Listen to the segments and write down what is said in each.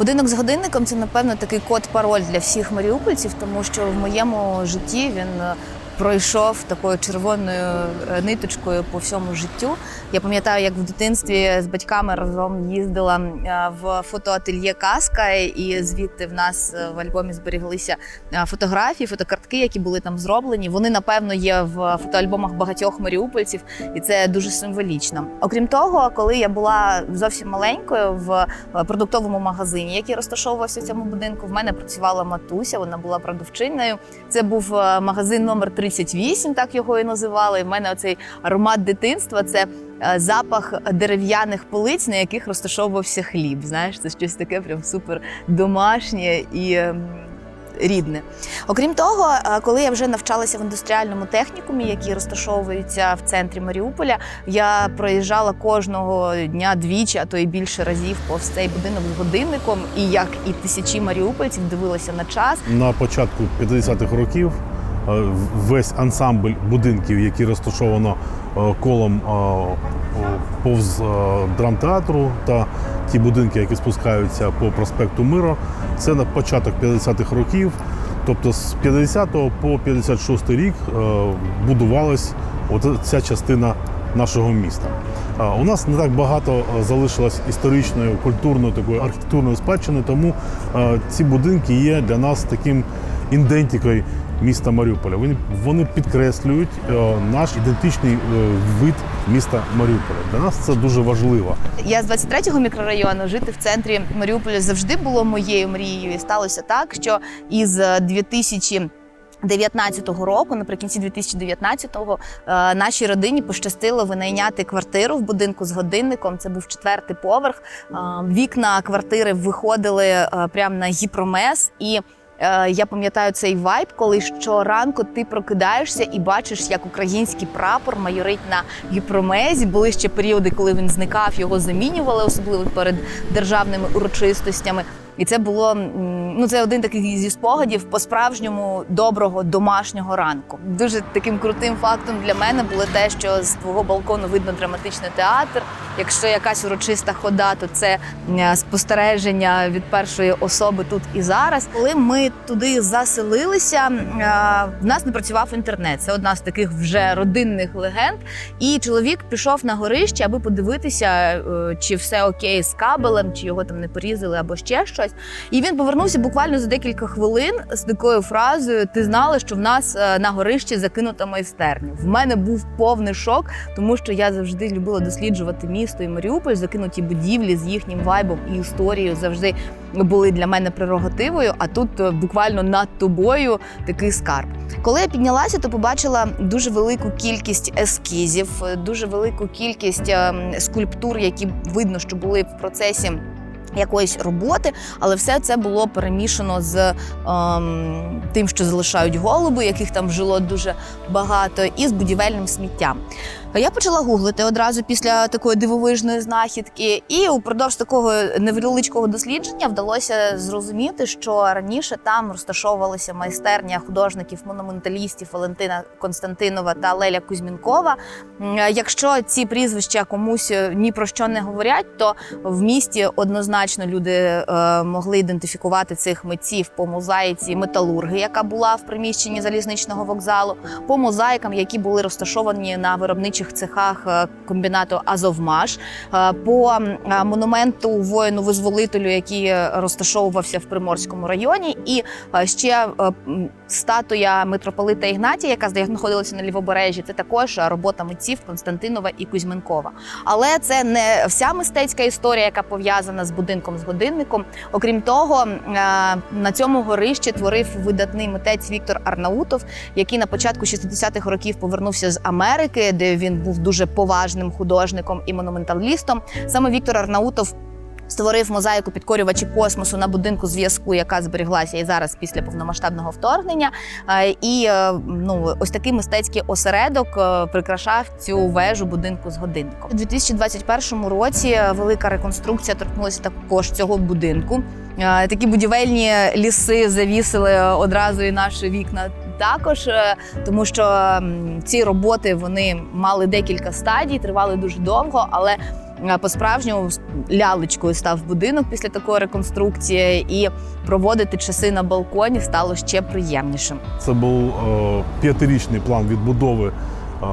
Будинок з годинником це, напевно, такий код-пароль для всіх маріупольців, тому що в моєму житті він е, пройшов такою червоною е, ниточкою по всьому життю. Я пам'ятаю, як в дитинстві з батьками разом їздила е, в фотоательє Каска, і звідти в нас е, в альбомі зберіглися фотографії, фотокартки, які були там зроблені. Вони, напевно, є в фотоальбомах багатьох маріупольців, і це дуже символічно. Окрім того, коли я була зовсім маленькою в продуктовому магазині, який розташовувався в цьому будинку, в мене працювала матуся, вона була продавчиною. Це був магазин номер 38, так його і називали. І в мене оцей аромат дитинства це е, запах дерев'яних полиць, на яких розташовувався хліб. Знаєш, це щось таке прям супер домашнє і. ем, Рідне, окрім того, е, коли я вже навчалася в індустріальному технікумі, який розташовується в центрі Маріуполя, я проїжджала кожного дня двічі, а то і більше разів повз цей будинок з годинником. І як і тисячі маріупольців дивилася на час. На початку 50-х років весь ансамбль будинків, які розташовано е, колом е, повз е, драмтеатру та ті будинки, які спускаються по проспекту Миру, це на початок 50-х років. Тобто з 50 по 56 рік е, будувалась ця частина нашого міста. Е, У нас не так багато е, залишилось історичної, культурної такої архітектурної спадщини, тому е, ці будинки є для нас таким ідентикою міста Маріуполя. Вони, вони підкреслюють е, наш ідентичний е, вид міста Маріуполя. Для нас це дуже важливо. Я з 23-го мікрорайону жити в центрі Маріуполя завжди було моєю мрією. І сталося так, що із 2000 19-го року, наприкінці 2019-го, е, нашій родині пощастило винайняти квартиру в будинку з годинником. Це був четвертий поверх. Е, Вікна квартири виходили е, прямо на гіпромес і. Е, Я пам'ятаю цей вайб, коли щоранку ти прокидаєшся і бачиш, як український прапор майорить на гіпромезі. Були ще періоди, коли він зникав, його замінювали, особливо перед державними урочистостями. І це було ну це один такий зі спогадів по-справжньому доброго домашнього ранку. Дуже таким крутим фактом для мене було те, що з твого балкону видно драматичний театр. Якщо якась урочиста хода, то це е, спостереження від першої особи тут і зараз. Коли ми туди заселилися, е, в нас не працював інтернет. Це одна з таких вже родинних легенд. І чоловік пішов на горище, аби подивитися, е, чи все окей з кабелем, чи його там не порізали або ще щось. І він повернувся буквально за декілька хвилин з такою фразою: Ти знала, що в нас е, на горищі закинута майстерня. В мене був повний шок, тому що я завжди любила досліджувати місто і Маріуполь, закинуті будівлі з їхнім вайбом і історією завжди були для мене прерогативою. А тут е, буквально над тобою такий скарб. Коли я піднялася, то побачила дуже велику кількість ескізів, е, дуже велику кількість ем, скульптур, які видно, що були в процесі. Якоїсь роботи, але все це було перемішано з ем, тим, що залишають голуби, яких там жило дуже багато, і з будівельним сміттям. Я почала гуглити одразу після такої дивовижної знахідки, і упродовж такого невеличкого дослідження вдалося зрозуміти, що раніше там розташовувалася майстерня художників-монументалістів Валентина Константинова та Леля Кузьмінкова. Якщо ці прізвища комусь ні про що не говорять, то в місті однозначно люди е, могли ідентифікувати цих митців по мозаїці металурги, яка була в приміщенні залізничного вокзалу, по мозаїкам, які були розташовані на виробничих цехах е, комбінату Азовмаш, е, по е, монументу воїну-визволителю, який розташовувався в Приморському районі, і ще статуя митрополита Ігнатія, яка знаходилася на лівобережжі. Це також робота митців Константинова і Кузьменкова. Але це не вся мистецька історія, яка пов'язана з будинком з годинником. Окрім того, на цьому горищі творив видатний митець Віктор Арнаутов, який на початку 60-х років повернувся з Америки, де він був дуже поважним художником і монументалістом. Саме Віктор Арнаутов. Створив мозаїку підкорювачі космосу на будинку зв'язку, яка зберіглася і зараз після повномасштабного вторгнення. Е, І е, ну ось такий мистецький осередок е, прикрашав цю вежу будинку з годинником. У 2021 році велика реконструкція торкнулася також цього будинку. Такі будівельні ліси завісили одразу і наші вікна. Також е, тому, що ці роботи вони мали декілька стадій, тривали дуже довго, але е, по-справжньому лялечкою став будинок після такої реконструкції, і проводити часи на балконі стало ще приємнішим. Це був е, п'ятирічний план відбудови е,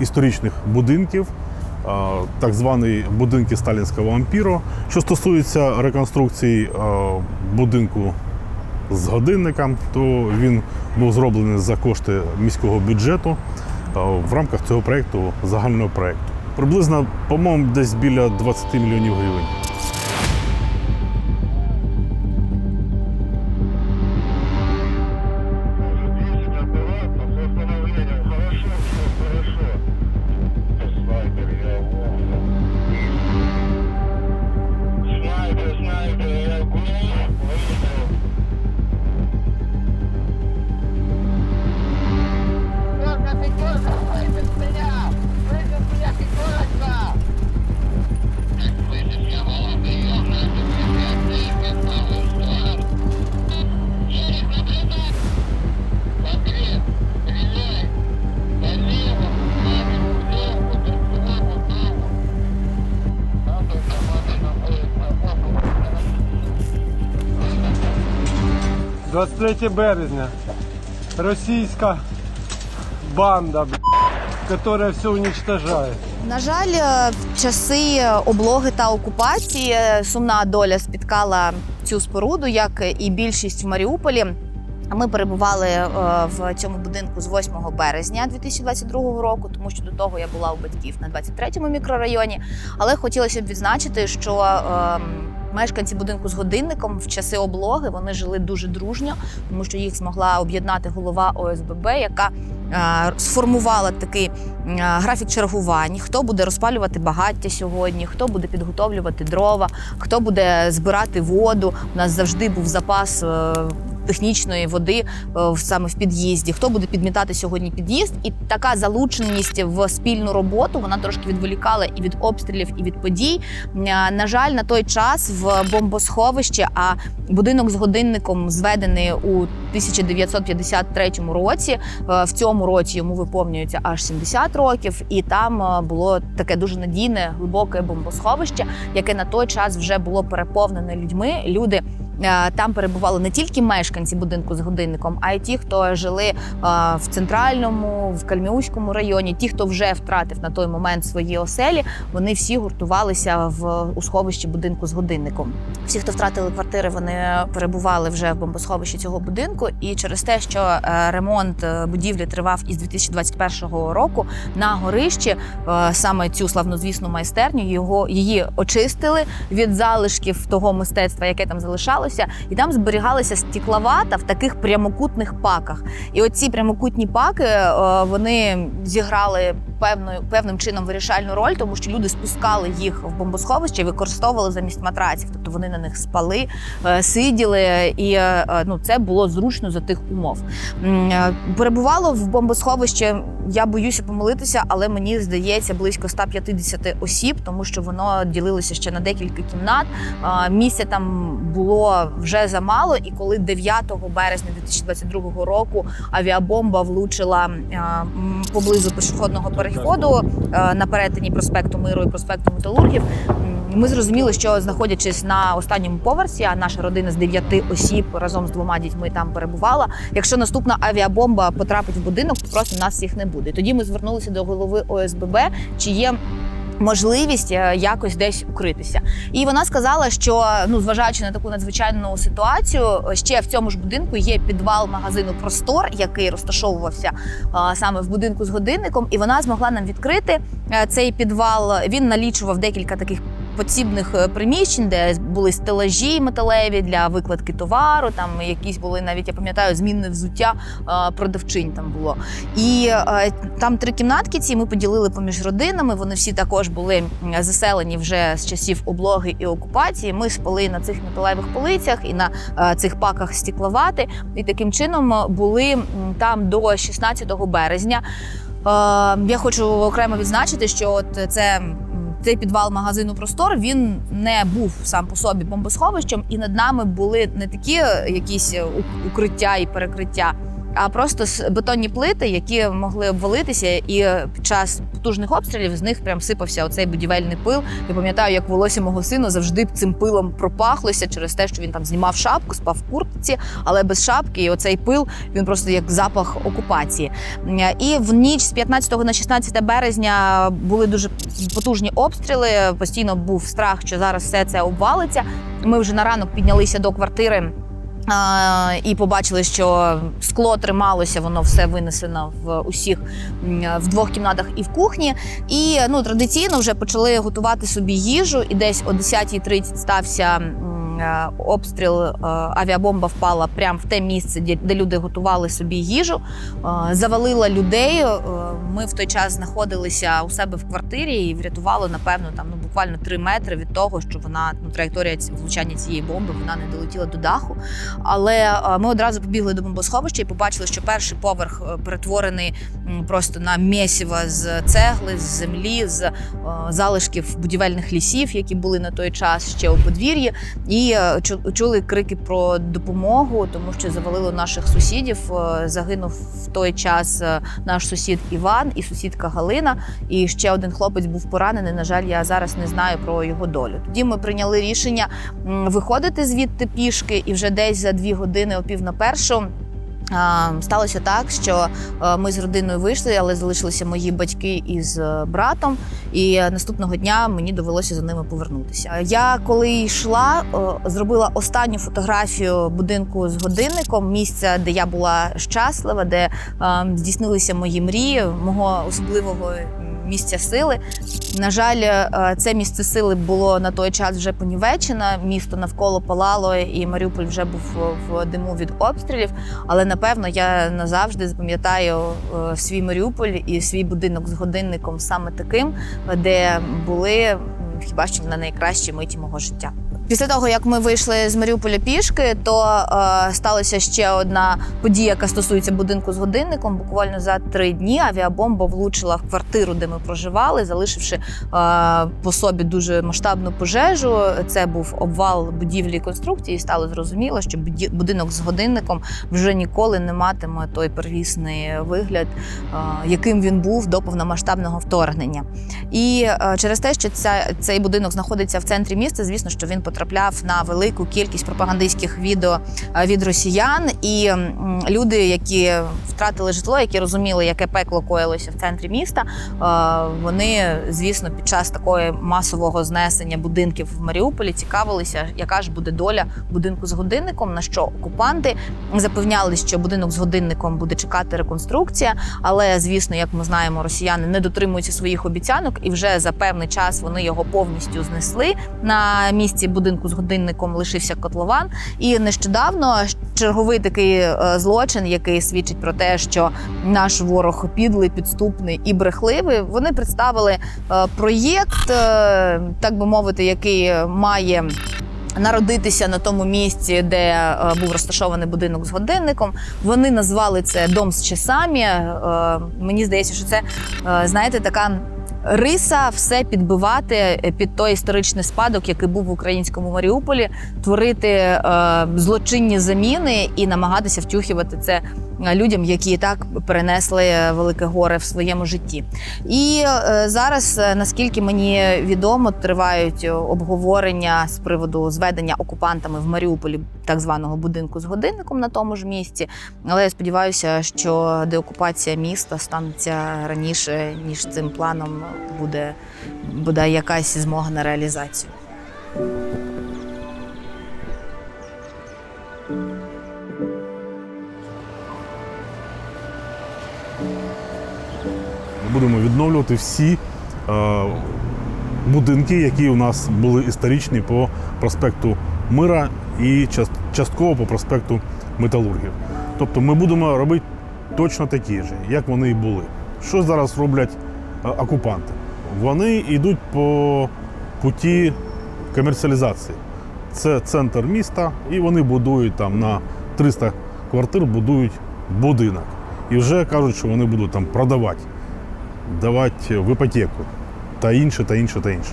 історичних будинків, е, так звані будинки сталінського ампіру. Що стосується реконструкції будинку з годинником, то він був зроблений за кошти міського бюджету е, в рамках цього проєкту, загального проєкту. Приблизно, по-моєму, десь біля 20 мільйонів гривень. 23 березня. Російська банда, которая все уничтожает. На жаль, е, в часи облоги та окупації е, сумна доля спіткала цю споруду, як і більшість в Маріуполі. Ми перебували е, в цьому будинку з 8 березня 2022 року, тому що до того я була у батьків на 23-му мікрорайоні. Але хотілося б відзначити, що е, мешканці будинку з годинником в часи облоги вони жили дуже дружньо, тому що їх змогла об'єднати голова ОСББ, яка е, сформувала такий е, графік чергувань, хто буде розпалювати багаття сьогодні, хто буде підготовлювати дрова, хто буде збирати воду. У нас завжди був запас. Технічної води е, саме в під'їзді, хто буде підмітати сьогодні під'їзд, і така залученість в спільну роботу вона трошки відволікала і від обстрілів, і від подій. Е, На жаль, на той час в бомбосховищі, а будинок з годинником зведений у 1953 році. Е, В цьому році йому виповнюється аж 70 років, і там е, було таке дуже надійне глибоке бомбосховище, яке на той час вже було переповнене людьми. Люди е, там перебували не тільки мешканці будинку з годинником, а й ті, хто жили в центральному, в Кальміуському районі. Ті, хто вже втратив на той момент свої оселі, вони всі гуртувалися в у сховищі будинку з годинником. Всі, хто втратили квартири, вони перебували вже в бомбосховищі цього будинку. І через те, що е, ремонт е, будівлі тривав із 2021 року, на горищі е, саме цю славнозвісну майстерню його її очистили від залишків того мистецтва, яке там залишалося, і там зберігалася стікловата в таких прямокутних паках. І оці прямокутні паки вони зіграли певною певним чином вирішальну роль, тому що люди спускали їх в бомбосховище використовували замість матраців. Тобто вони на них спали, е, сиділи, і е, ну це було зручно за тих умов. Е, Перебувало в бомбосховищі. Я боюся помилитися, але мені здається близько 150 осіб, тому що воно ділилося ще на декілька кімнат. Місця там було вже замало, і коли 9 березня 2022 року авіабомба влучила поблизу пішохідного переходу е, на перетині проспекту Миру і проспекту Металургів. Ми зрозуміли, що знаходячись на останньому поверсі, а наша родина з дев'яти осіб разом з двома дітьми там перебувала. Якщо наступна авіабомба потрапить в будинок, то просто нас всіх не буде. Тоді ми звернулися до голови ОСББ, чи є. Можливість е, якось десь укритися, і вона сказала, що ну зважаючи на таку надзвичайну ситуацію, ще в цьому ж будинку є підвал магазину Простор, який розташовувався а, саме в будинку з годинником, і вона змогла нам відкрити е, цей підвал. Він налічував декілька таких подсібних е, приміщень, де були стелажі металеві для викладки товару. Там якісь були навіть я пам'ятаю змінне взуття е, продавчинь. Там було і е, там три кімнатки. Ці ми поділили поміж родинами. Вони всі також були заселені вже з часів облоги і окупації. Ми спали на цих металевих полицях і на цих паках стікловати. І таким чином були там до 16 березня. Я хочу окремо відзначити, що от це. Цей підвал магазину Простор він не був сам по собі бомбосховищем, і над нами були не такі якісь е, укриття і перекриття, а просто бетонні плити, які могли обвалитися, і під час потужних обстрілів з них прям сипався оцей будівельний пил. Я пам'ятаю, як волосся мого сина завжди цим пилом пропахлося через те, що він там знімав шапку, спав в куртці, але без шапки. І оцей пил він просто як запах окупації. І в ніч з 15 на 16 березня були дуже потужні обстріли. Постійно був страх, що зараз все це обвалиться. Ми вже на ранок піднялися до квартири. І побачили, що скло трималося, воно все винесено в усіх в двох кімнатах і в кухні. І ну традиційно вже почали готувати собі їжу. І десь о 10.30 стався обстріл. е, Авіабомба впала прямо в те місце, де, люди готували собі їжу. Е, Завалила людей. Е, Ми в той час знаходилися у себе в квартирі і врятувало, напевно, там ну буквально 3 метри від того, що вона ну, траєкторія влучання цієї бомби вона не долетіла до даху. Але е, ми одразу побігли до бомбосховища і побачили, що перший поверх е, перетворений просто на місіво з цегли, з землі, з е, залишків будівельних лісів, які були на той час ще у подвір'ї. І е, чули крики про допомогу, тому що завалило наших сусідів. Е, Загинув в той час е, наш сусід Іван і сусідка Галина. І ще один хлопець був поранений. На жаль, я зараз не знаю про його долю. Тоді ми прийняли рішення виходити звідти пішки, і вже десь за дві години о пів на першу. Сталося так, що е, ми з родиною вийшли, але залишилися мої батьки із е, братом. І наступного дня мені довелося за ними повернутися. Я коли йшла, е, зробила останню фотографію будинку з годинником, місця, де я була щаслива, де здійснилися мої мрії, мого особливого місця сили. На жаль, це місце сили було на той час вже понівечено. Місто навколо палало, і Маріуполь вже був в диму від обстрілів. Але напевно я назавжди запам'ятаю е, свій Маріуполь і свій будинок з годинником саме таким, де були хіба що на найкращі миті мого життя. Після того, як ми вийшли з Маріуполя пішки, то е, сталася ще одна подія, яка стосується будинку з годинником. Буквально за три дні авіабомба влучила в квартиру, де ми проживали, залишивши е, по собі дуже масштабну пожежу. Це був обвал будівлі і конструкції. І стало зрозуміло, що будинок з годинником вже ніколи не матиме той первісний вигляд, е, яким він був до повномасштабного вторгнення. І е, через те, що ця, цей будинок знаходиться в центрі міста, звісно, що він потрапляв на велику кількість пропагандистських відео е, від росіян. І люди, які втратили житло, які розуміли, яке пекло коїлося в центрі міста, е, вони, звісно, під час такої масового знесення будинків в Маріуполі цікавилися, яка ж буде доля будинку з годинником. На що окупанти запевняли, що будинок з годинником буде чекати реконструкція. Але звісно, як ми знаємо, росіяни не дотримуються своїх обіцянок, і вже за певний час вони його повністю знесли. На місці будинку з годинником лишився котлован. І нещодавно черговий такий е, злочин, який свідчить про те, що наш ворог підлий, підступний і брехливий. Вони представили е, проєкт, е, так би мовити, який має. Народитися на тому місці, де е, був розташований будинок з годинником. Вони назвали це дом з часами. Е, мені здається, що це е, знаєте, така риса все підбивати е, під той історичний спадок, який був в українському Маріуполі, творити е, злочинні заміни і намагатися втюхувати це е, людям, які і так перенесли велике горе в своєму житті. І е, зараз, е, наскільки мені відомо, тривають обговорення з приводу зведення окупантами в Маріуполі так званого будинку з годинником на тому ж місці. Але я сподіваюся, що деокупація міста станеться раніше, ніж цим планом буде, буде якась змога на реалізацію. Будемо відновлювати всі е, будинки, які у нас були історичні по проспекту Мира і частково по проспекту Металургів. Тобто ми будемо робити точно такі ж, як вони і були. Що зараз роблять окупанти? Вони йдуть по путі комерціалізації. Це центр міста, і вони будують там на 300 квартир, будують будинок. І вже кажуть, що вони будуть там продавати давати в іпотеку та інше, та інше, та інше.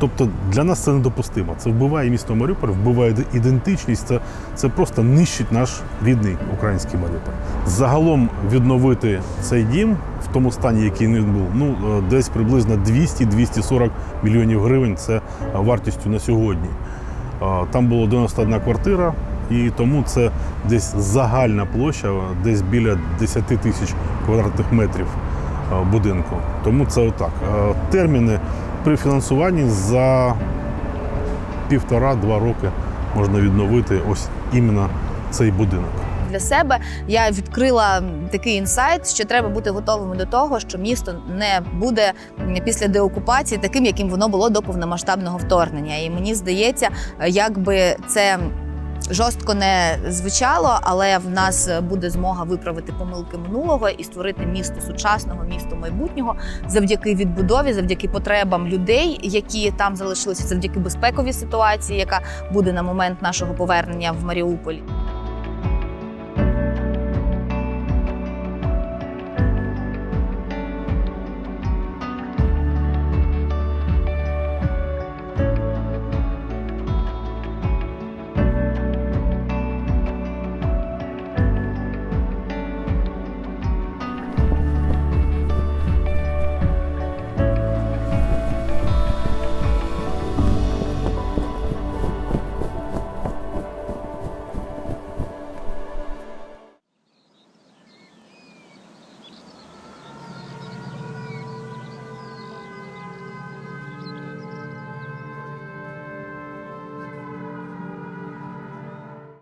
Тобто для нас це недопустимо. Це вбиває місто Маріуполь, вбиває ідентичність. Це, це просто нищить наш рідний український Маріуполь. Загалом відновити цей дім в тому стані, який він був, ну е, десь приблизно 200-240 мільйонів гривень. Це е, вартістю на сьогодні. Е, Там було 91 квартира, і тому це десь загальна площа, десь біля 10 тисяч квадратних метрів будинку. Тому це отак. Терміни при фінансуванні за півтора-два роки можна відновити ось іменно цей будинок. Для себе я відкрила такий інсайт, що треба бути готовими до того, що місто не буде після деокупації таким, яким воно було до повномасштабного вторгнення. І мені здається, якби це. Жорстко не звучало, але в нас буде змога виправити помилки минулого і створити місто сучасного, місто майбутнього завдяки відбудові, завдяки потребам людей, які там залишилися, завдяки безпековій ситуації, яка буде на момент нашого повернення в Маріуполь.